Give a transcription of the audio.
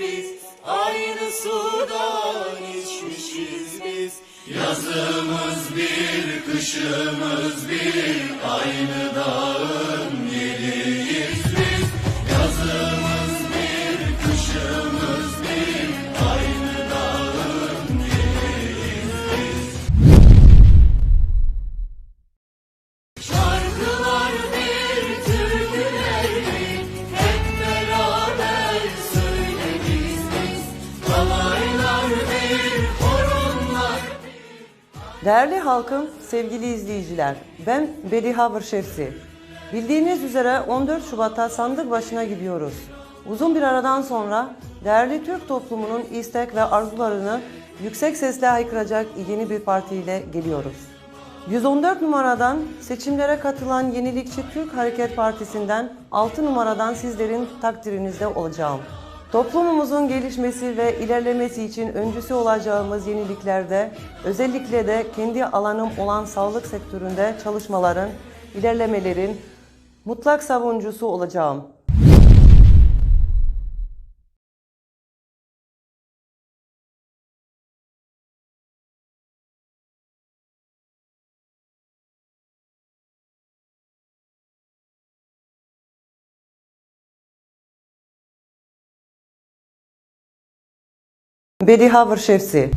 biz Aynı sudan içmişiz biz. Yazımız bir, kışımız bir Aynı dağın Değerli halkım, sevgili izleyiciler, ben Bediha Vırşevsi. Bildiğiniz üzere 14 Şubat'ta sandık başına gidiyoruz. Uzun bir aradan sonra değerli Türk toplumunun istek ve arzularını yüksek sesle haykıracak yeni bir partiyle geliyoruz. 114 numaradan seçimlere katılan Yenilikçi Türk Hareket Partisi'nden 6 numaradan sizlerin takdirinizde olacağım. Toplumumuzun gelişmesi ve ilerlemesi için öncüsü olacağımız yeniliklerde, özellikle de kendi alanım olan sağlık sektöründe çalışmaların, ilerlemelerin mutlak savuncusu olacağım. Bediha Vırşevsi